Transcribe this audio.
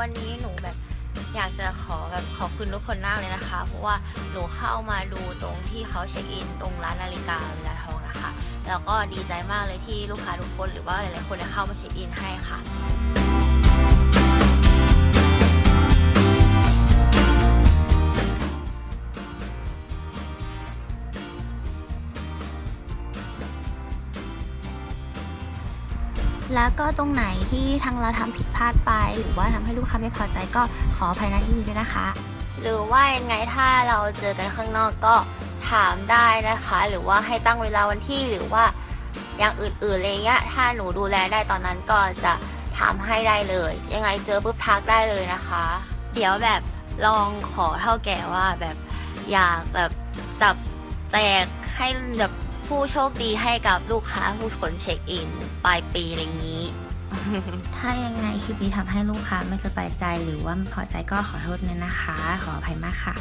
วันนี้หนูแบบอยากจะขอแบบขอบคุณทุกคนมากเลยนะคะ เพราะว่าหนูเข้ามาดูตรงที่เขาเช็คอินตรงร้านนาฬิกาเวลาทองนะคะ แล้วก็ดีใจมากเลยที่ลูกค้าทุกคนหรือว่าหลายๆคนได้เข้ามาเช็คอินให้ค่ะ แล้วก็ตรงไหนที่ทางเราทำผิดพลาดไป หรือว่าทำให้ลูกค้าไม่พอใจก็ขออภัยณที่นี้ด้วยนะคะ หรือว่ายังไงถ้าเราเจอกันข้างนอกก็ถามได้นะคะ หรือว่าให้ตั้งเวลาวันที่หรือว่าอย่างอื่นๆอะไรเงี้ยถ้าหนูดูแลได้ตอนนั้นก็จะทำให้ได้เลย ยังไงเจอปุ๊บทักได้เลยนะคะ เดี๋ยวแบบลองขอเท่าแก่ว่าแบบอยากแบบจับแจกให้แบบ ผู้โชคดีให้กับลูกค้าผู้ผลเช็คอินปลายปีอะไรอย่างนี้ ถ้ายังไงคลิปนี้ทำให้ลูกค้าไม่สบายใจหรือว่าไม่พอใจก็ขอโทษด้วยนะคะ ขออภัยมากค่ะ